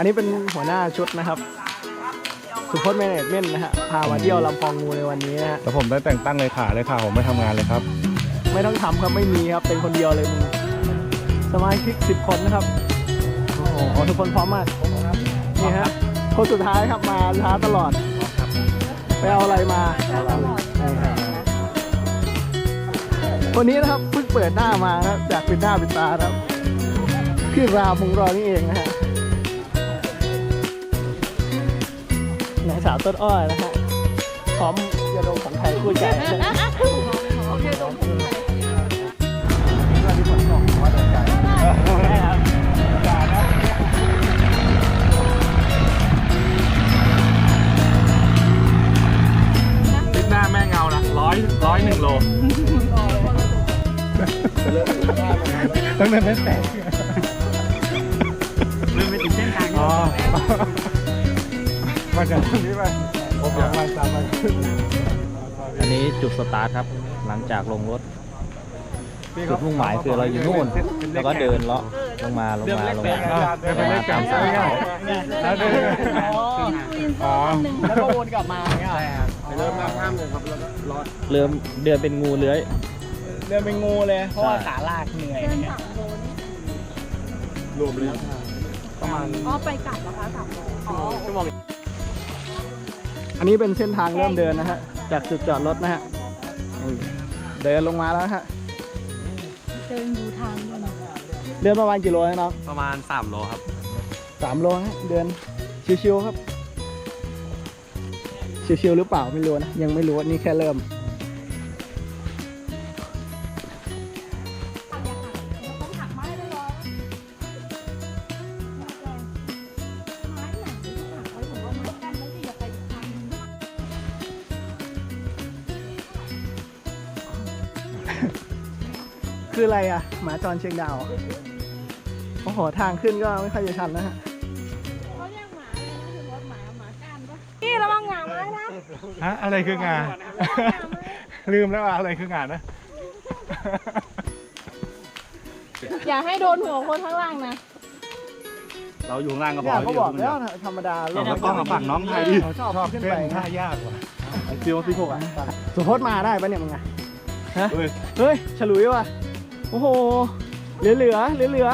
อันนี้เป็นหัวหน้าชุดนะครับ สุพจน์แมเนจเมนต์นะฮะ พามาเที่ยวลำพองงูในวันนี้นะฮะ แล้วผมได้แต่งตั้งเลยค่ะเลยค่ะ ผมไม่ทำงานเลยครับ ไม่ต้องทำครับไม่มีครับ เป็นคนเดียวเลยมึงสมาชิกสิบคนนะครับ โอ้โหทุกคนพร้อมมาก นี่ฮะ คนสุดท้ายครับมาช้าตลอด ไปเอาอะไรมา คนนี้นะครับเพิ่งเปิดหน้ามานะครับจากเป็นหน้าเป็นตานะครับพี่รามของเรานี่เองนะฮะ นายสาวต้นอ้อยนะฮะพร้อมยาดมของไทยคู่ใจติดหน้าแม่เงานะร้อยร้อยหนึ่งโลตั้งแต่ไม่แตกลืมไปถึงเส้นทางอ๋อ มาจากตรงนี้ไปผมอยากมาตามมาอันนี้จุดสตาร์ทครับ หลังจากลงรถจุดมุ่งหมายคือเราอยู่นู่น แล้วก็เดินเลาะลงมาลงมาลงมาเดินไปเล่นกัตานมใช่สายไหมเขาแล้วเดินอ๋อแล้วก็วนกลับมาเนี่ยเริ่มข้ามเลยครับแล้วก็รอดเริ่มเดินเป็นงูเลื้อยเดินเป็นงูเลยเพราะว่าใช่ขาลากเหนื่อยเนี่ยรวมเลยประมาณอ๋อไปกลับแล้วคะสามโลอ๋อชั่วโมง อันนี้เป็นเส้นทางเริ่มเดินนะฮะ จากจุดจอดรถนะฮะนี่เดินลงมาแล้วนะฮะ เดินดูทางด้วยนะเดินประมาณกี่โลนะน้องประมาณ 3 โลครับ สามโลฮะ เดินชิวๆครับ ชิวๆหรือเปล่าไม่รู้นะ ยังไม่รู้นี่แค่เริ่ม คืออะไรอะหมาจรเชียงดาวโอ้โหทางขึ้นก็ไม่ค่อยจะชันนะฮะเขาเรียกหมาเลยนะถือว่าหมาหมาก้านปะนี่ระวังหมาไม้นะฮะอะไรคืองาน ลืมแล้วว่าอะไรคืองานนะ อย่าให้โดนหัวคนข้างล่างนะเราอยู่ข้างล่างก็พเนี่อยเขาบอกแล้วนะธรรมดาเราก็ต้องมาฝั่งน้องไทยดิชอบชอบขึ้นเต้ไปนท่ายากว่ะฟิวฟิวอะสุพจน์มาได้ปะเนี่ยมึงอะฮะเฮ้ยเฮ้ยฉลุยว่ะ โอ้โห เหลือเหลือเหลือเหลือ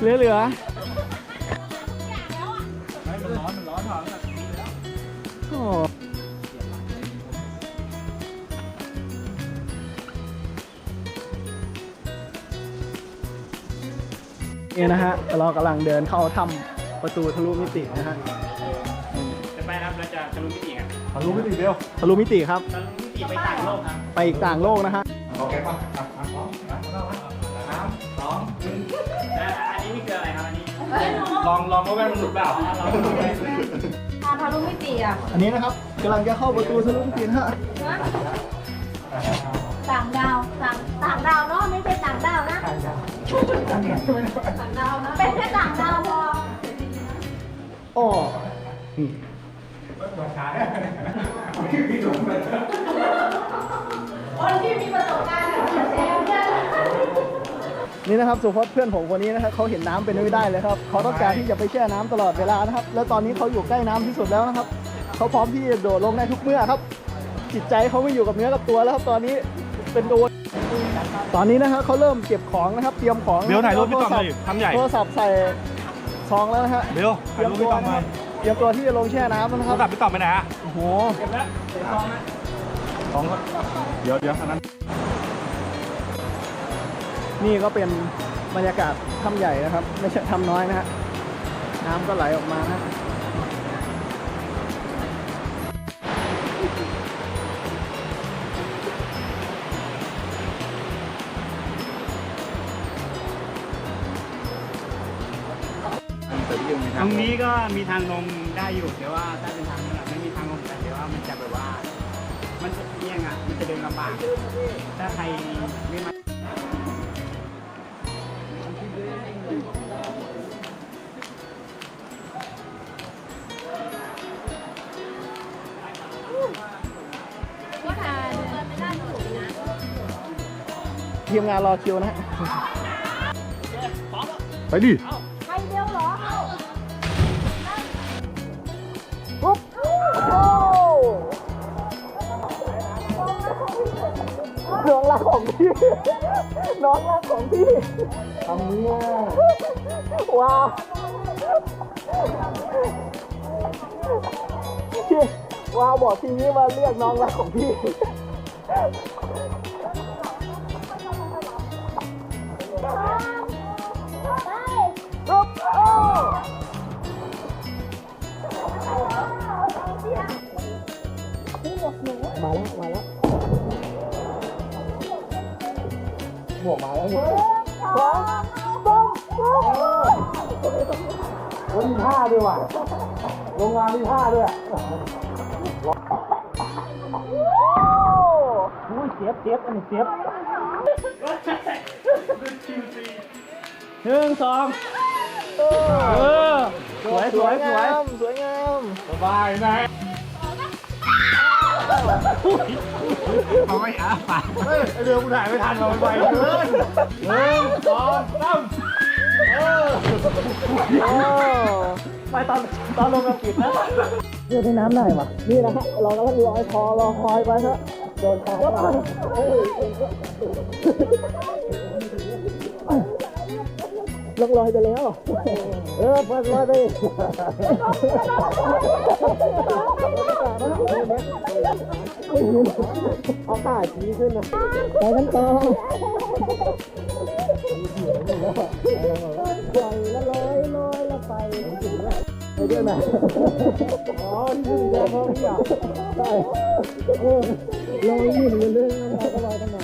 เหลือเหลือมันร้อนมันร้อนถอดโอ้นี่นะฮะ เรากำลังเดินเข้าถ้ำประตูทะลุมิตินะฮะจะไปครับเราจะทะลุมิติครับทะลุไม่ติดเดียวทะลุมิติครับทะลุมิติไปต่างโลกครับ ไปอีกต่างโลกนะฮะ โอเคป่ะอันนี้นี่คืออะไรครับอันนี้ลองลองว่าแว่นมันหลุดเปล่าทางทะลุมิติอะอันนี้นะครับกำลังจะเข้าประตูทะลุมิตินะฮะต่างดาวต่างต่างดาวเนาะไม่ใช่ต่างดาวนะต่างดาวต่างดาวนะเป็นแค่ต่างดาวพอโอ้ คนที่มีประสบการณ์แบบแชร์เนี่ยนี่นะครับสุพจน์เพื่อนผมคนนี้นะครับเขาเห็นน้ำเป็นไม่ได้เลยครับเขาต้องการที่จะไปแช่น้ำตลอดเวลานะครับ แล้วตอนนี้เขาอยู่ใกล้น้ำที่สุดแล้วนะครับเขาพร้อมที่จะโดดลงได้ทุกเมื่อครับ จิตใจเขาไม่อยู่กับเนื้อกับตัวแล้วครับตอนนี้เป็นโดนตอนนี้นะครับเขาเริ่มเก็บของนะครับ เตรียมของเดี๋ยวถ่ายรูปพี่โทต่อศัมพเลท์ยทำใหญ่ โทรศัพท์ใส่ซองแล้วนะฮะเดี๋ยวถ่ายรูปพี่ต่อมมาเตรียมตัวที่จะลงแช่น้ำแล้วนะโทครรับศัพท์พี่ต่อมไปไหนฮะโอ้โหสองครับ เดี๋ยวเดี๋ยวอันนั้น นี่ก็เป็นบรรยากาศถ้ำใหญ่นะครับ ไม่ใช่ถ้ำน้อยนะฮะน้ำก็ไหลออกมานะตรงนี้ก็มีทางลงได้อยู่แต่ว่าถ้าเป็นทาง งอะมันจะเดินลำบากถ้าใครไม่มาก็ทานไม่ได้ถูกนะทีมงานรอคิวนะฮะไปดิ รักของพี่ น้องรักของพี่ทำนี้ว้าวพี่ว้าวบอกทีนี้มาเรียกน้องรักของพี่ปุ๊บโอ้มาแล้วมาแล้ว หมวกมาแล้วหมวกสองปุ๊บปุ๊บโอ้ยมีผ้าด้วยว่ะโรงงานมีผ้าด้วยโอ้ยเจ็บเจ็บอันนี้เจ็บหนึ่งสองเออสวยสวยสวยสวยงามสบายนะ เขาไม่อาปากเฮ้ยไอเรือกูถ่ายไม่ทันเราไปเกินหนึ่งสองสามเออโอ้ไปตอนตอนลงเราปิดนะเรือในน้ำได้ปะนี่นะฮะเรากำลังลอยคอรอคอยไปฮะโดนคอมาลงลอยไปแล้ว เออเปิดลอยไปเอาขาชี้ขึ้นนะไปกันต่อปล่อยล้วลอยลอยแล้วไปไปด้วยนะอ๋อนี่คือเรือเขาเนี่ยใช่เออลอยยืนกันเลยนะก็ลอยตั้งนานโอ้ไปเลยโอ้ยจะแซงดิมาดิยันโอ้ยแยกแยกเป็นกลุ่มเ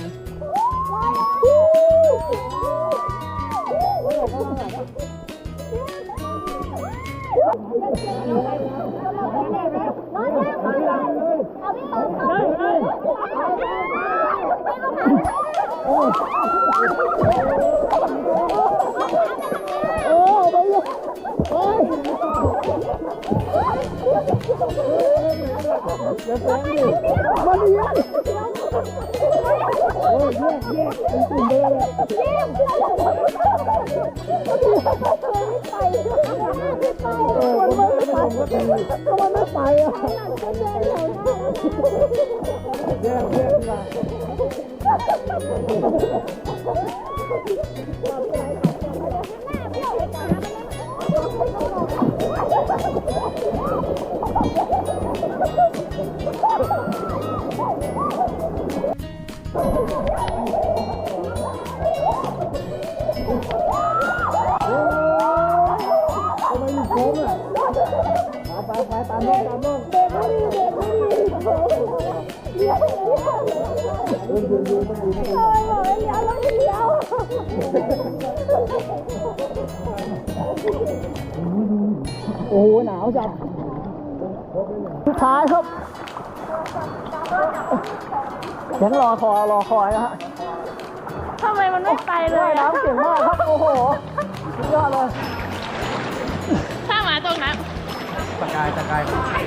ล ไม่ไป โอ้โหหนาวจัดสุดท้ายครับยังรอคอยรอคอยนะฮะทำไมมันไม่ไปเลว่ายน้ำเก่งมากครับ โอ้โหสุดยอดเลยายตะกายว่าย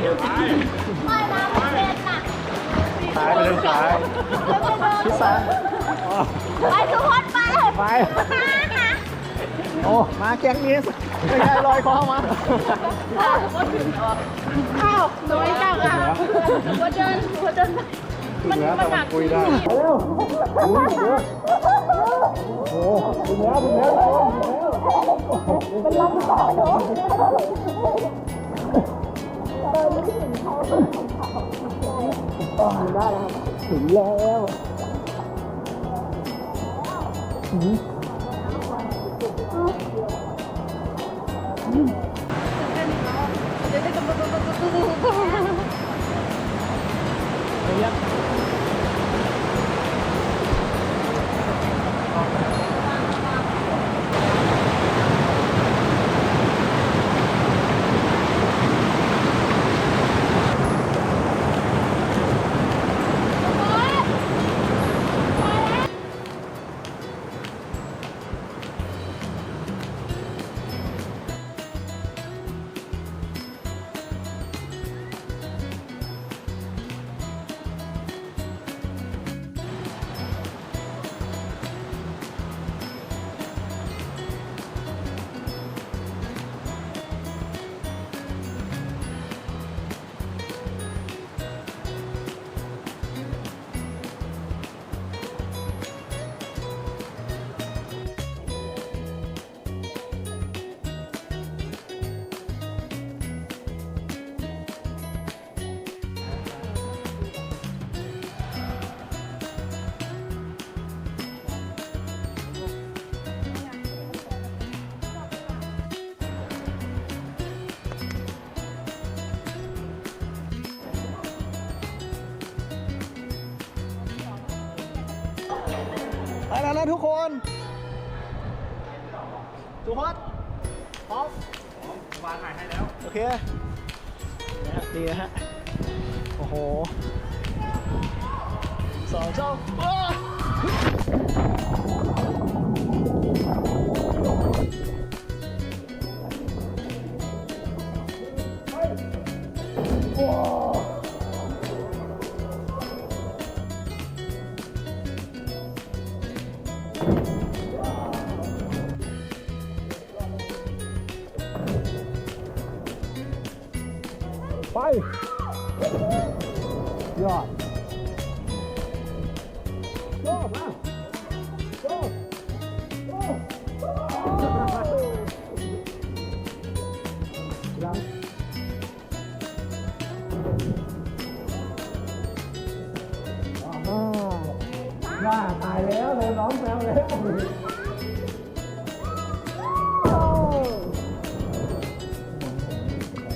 ไม่เป็นน่ะซ้ายไปเลยซ้ายพิซซ่าไปทุกคนไปไป โอ้ มาแก๊งนี้ไม่ใช่ลอยคอมาอ้าวน้อยจังอะหัวเดินหัวเดินมันมันหนักคุยได้เร็วอุ้ยเยอะโอ้ถึงแล้วถึงแล้วเป็นลำต่อเนาะ ได้แล้วถึงแล้วเดี๋ยวจะ ไปแล้วนะทุกคนทุกคนพร้อมวางถ่ายให้แล้ว โอเคนี่นะฮะ โอ้โหสองเจ้าอ้า ตายแล้วเลยร้องแมวแล้ว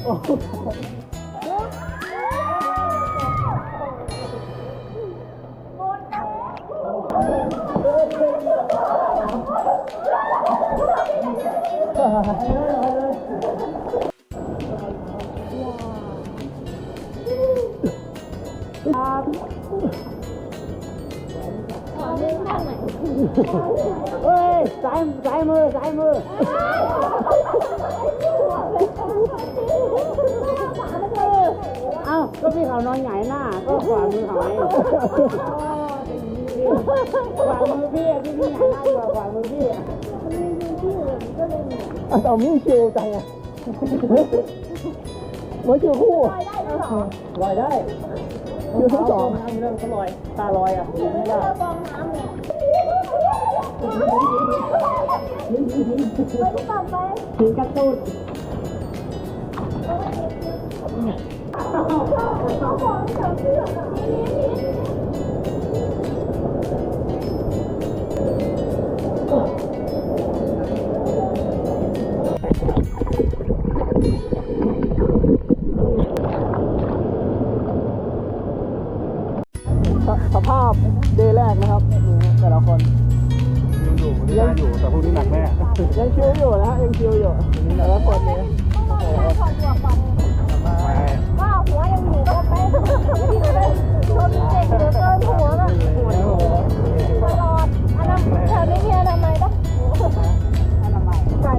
โอ้โห เฮ้ยสายสายมือสายมือเอ้าก็พี่เขานอนหงายหน้า ก็ขวามือหายขวามือพี่อะพี่พี่หงายหน้าอยู่ขวามือพี่อะเอามีชิวจังอะไม่ชิวคู่ลอยได้ชิวทั้งสองน้ำเริ่มก็ลอยตาลอยอะไม่ได้ ถึงกระตุ้นสภาพเดย์แรกนะครับ แต่ละคน อยังอยู่แต่พวกนี้หนักแน่ยังชิวอยู่นะยังชิวอยู่และคนเนี่ยก็หัวยังอยู่ก็เป๊ะชนเก่งเกินหัวแบบตลอดอันนั้นแถวนี้มีอนามัยปะอนามัยใส่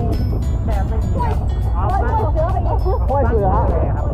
แบบไม่ช่วยช่วยเสืออีกช่วยเสือ